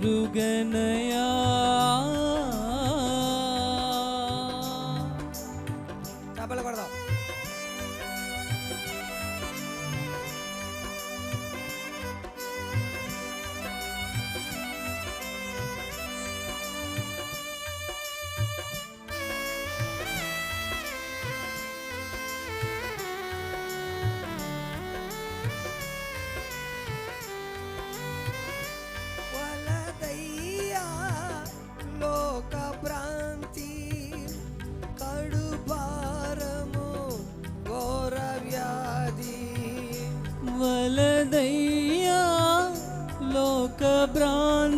ఎరుగనయా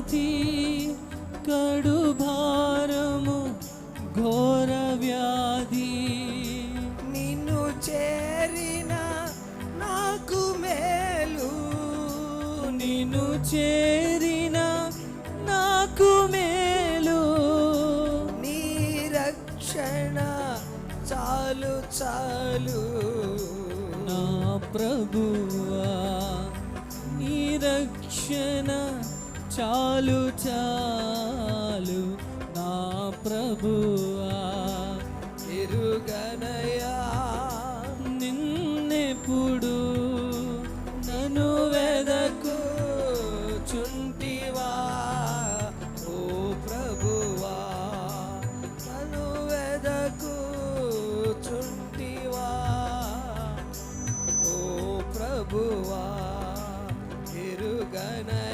భ్రాంతి కడు భారము ఘోర వ్యాధి. నిన్ను చేరిన నాకు మేలు. నిన్ను చేరిన నాకు మేలు. నీ రక్షణ చాలు చాలు. నా ప్రభువా నీ రక్షణ చాలు చాలు నా ప్రభువా ఎరుగనయా నిన్నెప్పుడు నను వెదకు చుంటివా ఓ ప్రభువా నను వెదకు చుంటివా ఓ ప్రభువా ఎరుగనయా.